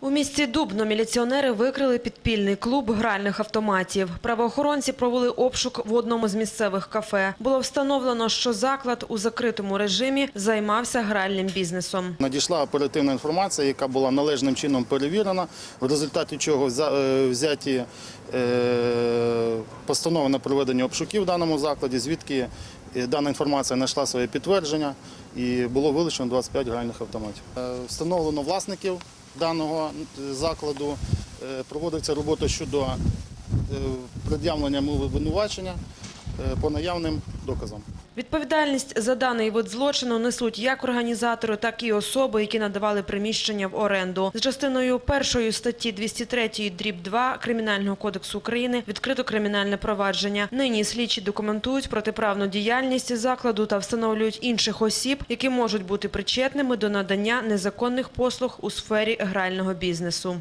У місті Дубно міліціонери викрили підпільний клуб гральних автоматів. Правоохоронці провели обшук в одному з місцевих кафе. Було встановлено, що заклад у закритому режимі займався гральним бізнесом. Надійшла оперативна інформація, яка була належним чином перевірена, в результаті чого е, взяті е, постанови на проведення обшуків в даному закладі, звідки е, дана інформація знайшла своє підтвердження і було вилучено 25 гральних автоматів. Встановлено власників даного е, закладу, е, проводиться робота щодо е, пред'явлення мови обвинувачення по наявним доказам. Відповідальність за даний вид злочину несуть як організатори, так і особи, які надавали приміщення в оренду. За частиною першої статті 203 дріб 2 Кримінального кодексу України відкрито кримінальне провадження. Нині слідчі документують протиправну діяльність закладу та встановлюють інших осіб, які можуть бути причетними до надання незаконних послуг у сфері грального бізнесу.